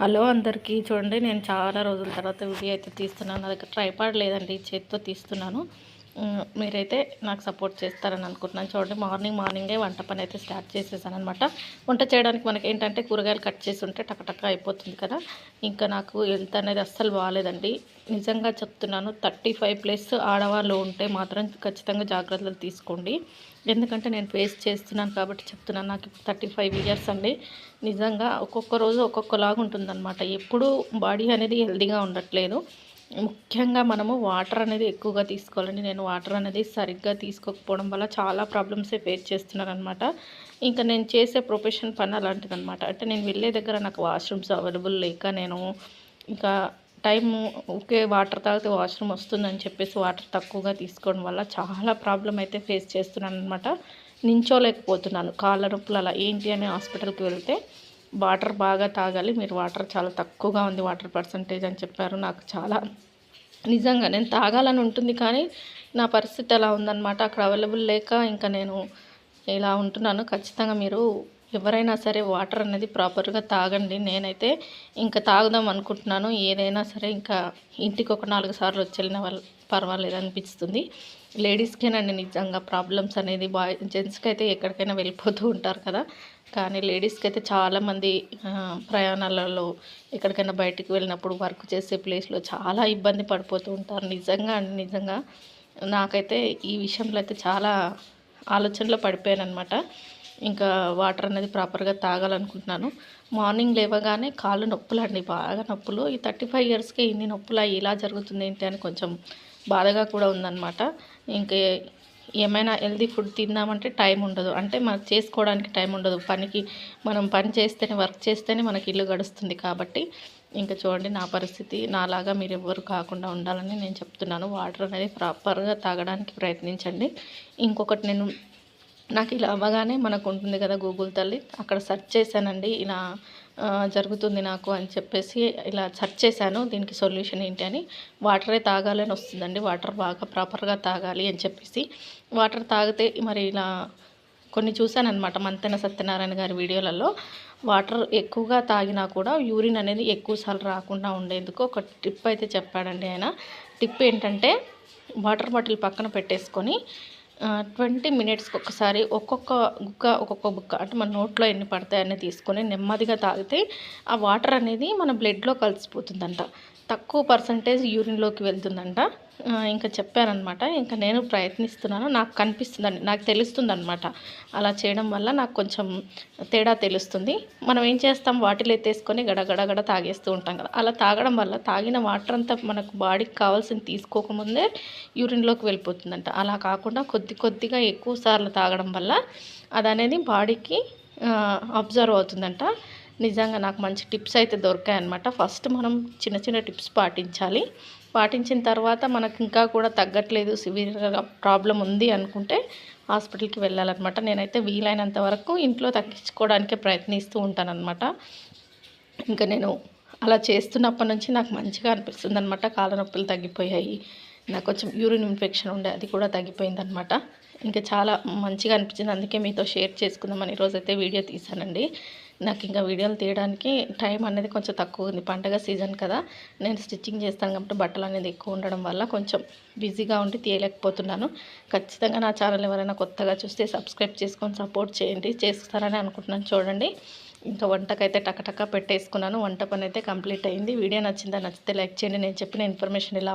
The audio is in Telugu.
హలో అందరికీ. చూడండి నేను చాలా రోజుల తర్వాత వీడియో అయితే తీస్తున్నాను. నా దగ్గర ట్రైపాడ్ లేదండి చేతితో తీస్తున్నాను. మీరైతే నాకు సపోర్ట్ చేస్తారని అనుకుంటున్నాను. చూడండి మార్నింగ్ మార్నింగే వంట పని అయితే స్టార్ట్ చేసేసాను అనమాట వంట చేయడానికి మనకి ఏంటంటే కూరగాయలు కట్ చేసి ఉంటే టకటక అయిపోతుంది కదా. ఇంకా నాకు హెల్త్ అనేది అస్సలు బాగాలేదండి. నిజంగా చెప్తున్నాను థర్టీ ఫైవ్ ప్లస్ ఆడవాళ్ళు ఉంటే మాత్రం ఖచ్చితంగా జాగ్రత్తలు తీసుకోండి. ఎందుకంటే నేను ఫేస్ చేస్తున్నాను కాబట్టి చెప్తున్నాను నాకు థర్టీ ఫైవ్ ఇయర్స్ అండి. నిజంగా ఒక్కొక్క రోజు ఒక్కొక్కలాగా ఉంటుందన్నమాట. ఎప్పుడూ బాడీ అనేది హెల్దీగా ఉండట్లేదు. ముఖ్యంగా మనము వాటర్ అనేది ఎక్కువగా తీసుకోవాలండి. నేను వాటర్ అనేది సరిగ్గా తీసుకోకపోవడం వల్ల చాలా ప్రాబ్లమ్సే ఫేస్ చేస్తున్నాను అనమాట ఇంకా నేను చేసే ప్రొఫెషన్ పని అలాంటిది అనమాట అంటే నేను వెళ్ళే దగ్గర నాకు వాష్రూమ్స్ అవైలబుల్ లేక నేను ఇంకా టైం ఓకే వాటర్ తాగితే వాష్రూమ్ వస్తుందని చెప్పేసి వాటర్ తక్కువగా తీసుకోవడం వల్ల చాలా ప్రాబ్లం అయితే ఫేస్ చేస్తున్నాను అనమాట నించోలేకపోతున్నాను. కాళ్ళ నొప్పులు అలా ఏంటి అని హాస్పిటల్కి వెళ్తే వాటర్ బాగా తాగాలి. మీరు వాటర్ చాలా తక్కువగా ఉంది వాటర్ పర్సంటేజ్ అని చెప్పారు. నాకు చాలా నిజంగా నేను తాగాలని ఉంటుంది కానీ నా పరిస్థితి ఎలా ఉందన్నమాట. అక్కడ అవైలబుల్ లేక ఇంకా నేను ఇలా ఉంటున్నాను. ఖచ్చితంగా మీరు ఎవరైనా సరే వాటర్ అనేది ప్రాపర్గా తాగండి. నేనైతే ఇంకా తాగుదాం అనుకుంటున్నాను. ఏదైనా సరే ఇంకా ఇంటికి ఒక నాలుగు సార్లు వచ్చి వెళ్ళిన వాళ్ళు పర్వాలేదు అనిపిస్తుంది. లేడీస్కేనండి నిజంగా ప్రాబ్లమ్స్ అనేది బాయ్ జెంట్స్కి అయితే ఎక్కడికైనా వెళ్ళిపోతూ ఉంటారు కదా. కానీ లేడీస్కి అయితే చాలామంది ప్రయాణాలలో ఎక్కడికైనా బయటికి వెళ్ళినప్పుడు వర్క్ చేసే ప్లేస్లో చాలా ఇబ్బంది పడిపోతూ ఉంటారు. నిజంగా అండి నిజంగా. నాకైతే ఈ విషయంలో అయితే చాలా ఆలోచనలో పడిపోయాను అనమాట ఇంకా వాటర్ అనేది ప్రాపర్గా తాగాలనుకుంటున్నాను. మార్నింగ్ లేవగానే కాళ్ళు నొప్పులు అండి బాగా నొప్పులు. ఈ థర్టీ ఫైవ్ ఇయర్స్కి ఇన్ని నొప్పులు ఇలా జరుగుతుంది ఏంటి అని కొంచెం బాధగా కూడా ఉందన్నమాట. ఇంకా ఏమైనా హెల్దీ ఫుడ్ తిందామంటే టైం ఉండదు. అంటే మనకు చేసుకోవడానికి టైం ఉండదు. పనికి మనం పని చేస్తేనే వర్క్ చేస్తేనే మనకి ఇల్లు గడుస్తుంది కాబట్టి. ఇంకా చూడండి నా పరిస్థితి నాలాగా మీరు ఎవ్వరు కాకుండా ఉండాలని నేను చెప్తున్నాను. వాటర్ అనేది ప్రాపర్గా తాగడానికి ప్రయత్నించండి. ఇంకొకటి నేను నాకు ఇలా అవ్వగానే మనకు ఉంటుంది కదా గూగుల్ తల్లి అక్కడ సెర్చ్ చేశానండి ఇలా జరుగుతుంది నాకు అని చెప్పేసి ఇలా సెర్చ్ చేశాను దీనికి సొల్యూషన్ ఏంటి అని. వాటరే తాగాలని వస్తుందండి వాటర్ బాగా ప్రాపర్గా తాగాలి అని చెప్పేసి. వాటర్ తాగితే మరి ఇలా కొన్ని చూశానమాట మంతెన సత్యనారాయణ గారి వీడియోలలో. వాటర్ ఎక్కువగా తాగినా కూడా యూరిన్ అనేది ఎక్కువసార్లు రాకుండా ఉండేందుకు ఒక టిప్ అయితే చెప్పాడండి ఆయన. టిప్ ఏంటంటే వాటర్ బాటిల్ పక్కన పెట్టేసుకొని ట్వంటీ మినిట్స్కి ఒకసారి ఒక్కొక్క గుక్క ఒక్కొక్క బుక్క అంటే మన నోట్లో ఎన్ని పడతాయని తీసుకొని నెమ్మదిగా తాగితే ఆ వాటర్ అనేది మన బ్లడ్లో కలిసిపోతుందంట. తక్కువ పర్సంటేజ్ యూరిన్లోకి వెళ్తుందంట. ఇంకా చెప్పారనమాట ఇంకా నేను ప్రయత్నిస్తున్నాను. నాకు కనిపిస్తుందండి. నాకు తెలుస్తుంది అనమాట అలా చేయడం వల్ల నాకు కొంచెం తేడా తెలుస్తుంది. మనం ఏం చేస్తాం? వాటిలో ఎత్తేసుకొని గడగడగడ తాగేస్తూ ఉంటాం కదా. అలా తాగడం వల్ల తాగిన వాటర్ అంతా మనకు బాడీకి కావాల్సింది తీసుకోకముందే యూరిన్లోకి వెళ్ళిపోతుందంట. అలా కాకుండా కొద్ది కొద్దిగా ఎక్కువ సార్లు తాగడం వల్ల అది అనేది బాడీకి అబ్జర్వ్ అవుతుందంట. నిజంగా నాకు మంచి టిప్స్ అయితే దొరికాయన్నమాట. ఫస్ట్ మనం చిన్న చిన్న టిప్స్ పాటించాలి. పాటించిన తర్వాత మనకు ఇంకా కూడా తగ్గట్లేదు సివియర్గా ప్రాబ్లం ఉంది అనుకుంటే హాస్పిటల్కి వెళ్ళాలన్నమాట. నేనైతే వీలైనంత వరకు ఇంట్లో తగ్గించుకోవడానికే ప్రయత్నిస్తూ ఉంటానన్నమాట. ఇంకా నేను అలా చేస్తున్నప్పటి నుంచి నాకు మంచిగా అనిపిస్తుంది అనమాట కాళ్ళ నొప్పులు తగ్గిపోయాయి. నాకు కొంచెం యూరిన్ ఇన్ఫెక్షన్ ఉండే అది కూడా తగ్గిపోయింది అనమాట ఇంకా చాలా మంచిగా అనిపించింది అందుకే మీతో షేర్ చేసుకుందామని ఈరోజైతే వీడియో తీసానండి నాకు ఇంకా వీడియోలు తీయడానికి టైం అనేది కొంచెం తక్కువ ఉంది పండగ సీజన్ కదా. నేను స్టిచ్చింగ్ చేస్తాను కాబట్టి బట్టలు అనేది ఎక్కువ ఉండడం వల్ల కొంచెం బిజీగా ఉండి తీయలేకపోతున్నాను. ఖచ్చితంగా నా ఛానల్ ఎవరైనా కొత్తగా చూస్తే సబ్స్క్రైబ్ చేసుకొని సపోర్ట్ చేయండి చేస్తారని అనుకుంటున్నాను చూడండి. ఇంకా వంటకైతే టకటక పెట్టేసుకున్నాను వంట పని అయితే కంప్లీట్ అయింది. వీడియో నచ్చిందా నచ్చితే లైక్ చేయండి నేను చెప్పిన ఇన్ఫర్మేషన్ ఇలా